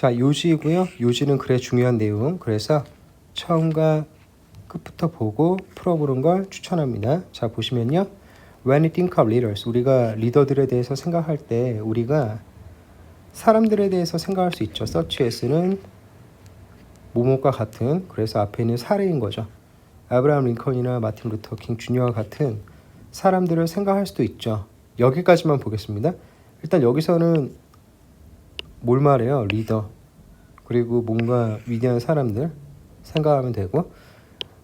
자, 요지고요. 요지는 그래 중요한 내용. 그래서 처음과 끝부터 보고 풀어보는 걸 추천합니다. 자, 보시면요. When we think of leaders, 우리가 리더들에 대해서 생각할 때 우리가 사람들에 대해서 생각할 수 있죠. as는 모모과 같은 그래서 앞에 있는 사례인 거죠. 아브라함 링컨이나 마틴 루터 킹 주니어와 같은 사람들을 생각할 수도 있죠. 여기까지만 보겠습니다. 일단 여기서는 뭘 말해요? 리더. 그리고 뭔가 위대한 사람들 생각하면 되고.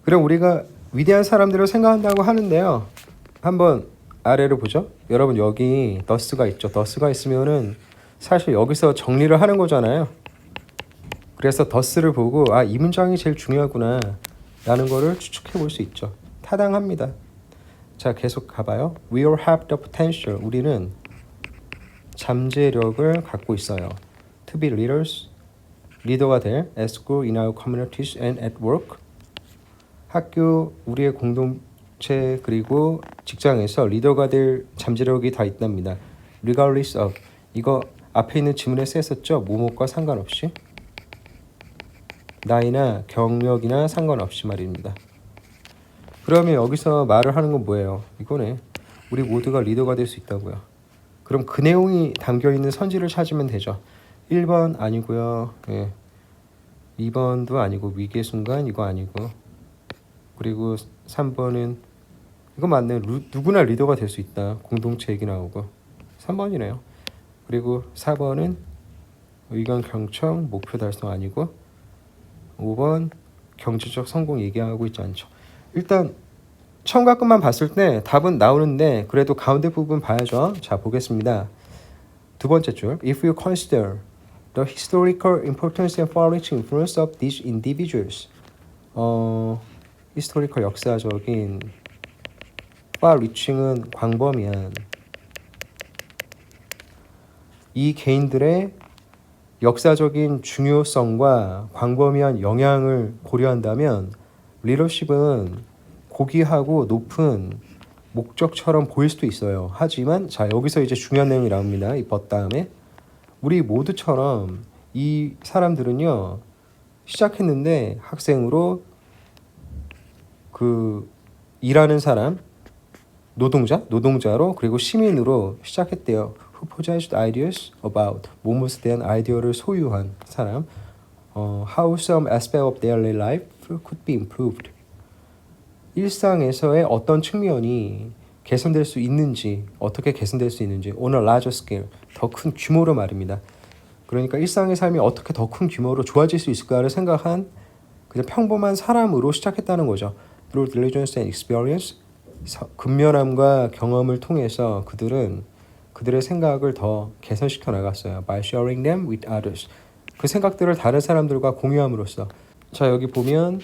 그럼 우리가 위대한 사람들을 생각한다고 하는데요. 한번 아래를 보죠. 여러분 여기 더스가 있죠. 더스가 있으면은 사실 여기서 정리를 하는 거잖아요. 그래서 더스를 보고 아 이 문장이 제일 중요하구나 라는 거를 추측해 볼 수 있죠. 타당합니다. 자 계속 가봐요. We all have the potential. 우리는 잠재력을 갖고 있어요. To be leaders, 리더가 될 at school, in our communities and at work. 학교, 우리의 공동체 그리고 직장에서 리더가 될 잠재력이 다 있답니다. Regardless of 이거 앞에 있는 지문에 쓰였었죠. 모모과 상관없이 나이나 경력이나 상관없이 말입니다. 그러면 여기서 말을 하는 건 뭐예요? 이거네. 우리 모두가 리더가 될 수 있다고요. 그럼 그 내용이 담겨 있는 선지를 찾으면 되죠. 1번 아니고요. 예. 2번도 아니고 위기의 순간 이거 아니고 그리고 3번은 이거 맞네. 루, 누구나 리더가 될 수 있다. 공동체 얘기 나오고 3번이네요. 그리고 4번은 의견 경청 목표 달성 아니고 5번 경제적 성공 얘기하고 있지 않죠. 일단 처음과 끝만 봤을 때 답은 나오는데 그래도 가운데 부분 봐야죠. 자 보겠습니다. 두 번째 줄 If you consider the historical importance and far-reaching influence of these individuals 어, historical 역사적인 far-reaching은 광범위한 이 개인들의 역사적인 중요성과 광범위한 영향을 고려한다면 리더십은 고귀하고 높은 목적처럼 보일 수도 있어요. 하지만 자 여기서 이제 중요한 내용이 나옵니다. 이 벗 다음에 우리 모두처럼 이 사람들은요 시작했는데 학생으로 그 일하는 사람 노동자 노동자로 그리고 시민으로 시작했대요. Who possessed ideas about 무엇에 대한 아이디어를 소유한 사람. 어, how some aspect of their life could be improved. 일상에서의 어떤 측면이 개선될 수 있는지 어떻게 개선될 수 있는지 a larger scale 더큰 규모로 말입니다. 그러니까 일상의 삶이 어떻게 더 큰 규모로 좋아질 수 있을까를 생각한 그냥 평범한 사람으로 시작했다는 거죠. Through diligence and experience, 서- 근면함과 경험을 통해서 그들은 그들의 생각을 더 개선시켜 나갔어요. By sharing them with others. 그 생각들을 다른 사람들과 공유함으로써. 자 여기 보면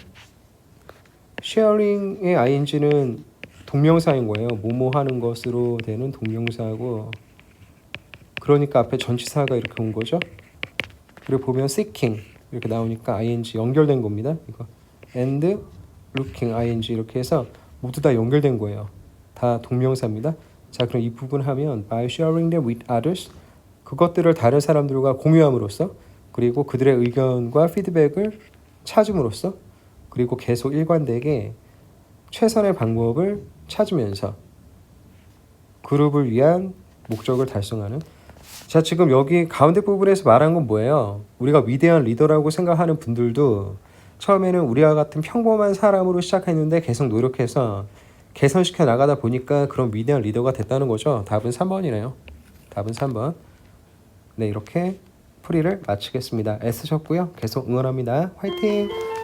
sharing의 ing는 동명사인 거예요. 뭐뭐 하는 것으로 되는 동명사고 그러니까 앞에 전치사가 이렇게 온 거죠. 그리고 보면 seeking 이렇게 나오니까 ing 연결된 겁니다. 이거 and looking ing 이렇게 해서 모두 다 연결된 거예요. 다 동명사입니다. 자, 그럼 이 부분 하면 by sharing them with others 그것들을 다른 사람들과 공유함으로써 그리고 그들의 의견과 피드백을 찾음으로써 그리고 계속 일관되게 최선의 방법을 찾으면서 그룹을 위한 목적을 달성하는 자 지금 여기 가운데 부분에서 말한 건 뭐예요? 우리가 위대한 리더라고 생각하는 분들도 처음에는 우리와 같은 평범한 사람으로 시작했는데 계속 노력해서 개선시켜 나가다 보니까 그런 위대한 리더가 됐다는 거죠. 답은 3번이네요. 답은 3번. 네 이렇게 풀이를 마치겠습니다. 애쓰셨고요. 계속 응원합니다. 화이팅!